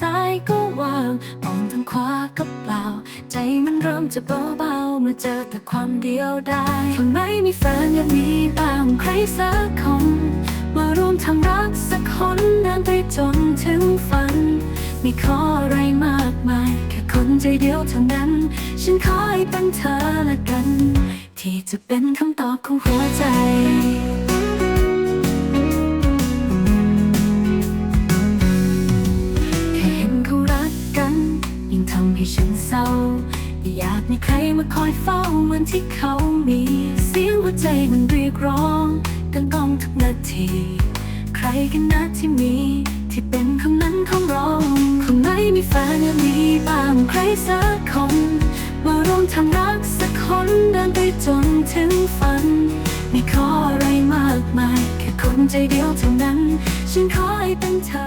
ซ้ายก็ว่าง มองทางขวาก็เปล่า ใจมันเริ่มจะเบาๆเมื่อเจอแต่ความเดียวดายคนไม่มีแฟนยากมีบ้างใครสักคนมาร่วมทำรักสักคนเดินไปจนถึงฝันม่ขออะไรมากมาย แค่คนใจเดียวเท่านั้น ฉันขอให้เป็นเธอละกัน ที่จะเป็นคำตอบของหัวใจ ให้ฉันเศร้า อยากมีใครมาคอยเฝ้าเหมือนที่เขามี เสียงหัวใจมันเรียกร้องกังก้องทุกนาที ใครกันนะที่มี ที่เป็นคำนั้นของเราคงไม่มีแฟนอยามีบ้างใครสักคนมาร่วมทำรักสักคนเดินไปจนถึงฝันไม่ขออะไรมากมาย แค่คนใจเดียวเท่านั้น ฉันขอให้เป็นเธอ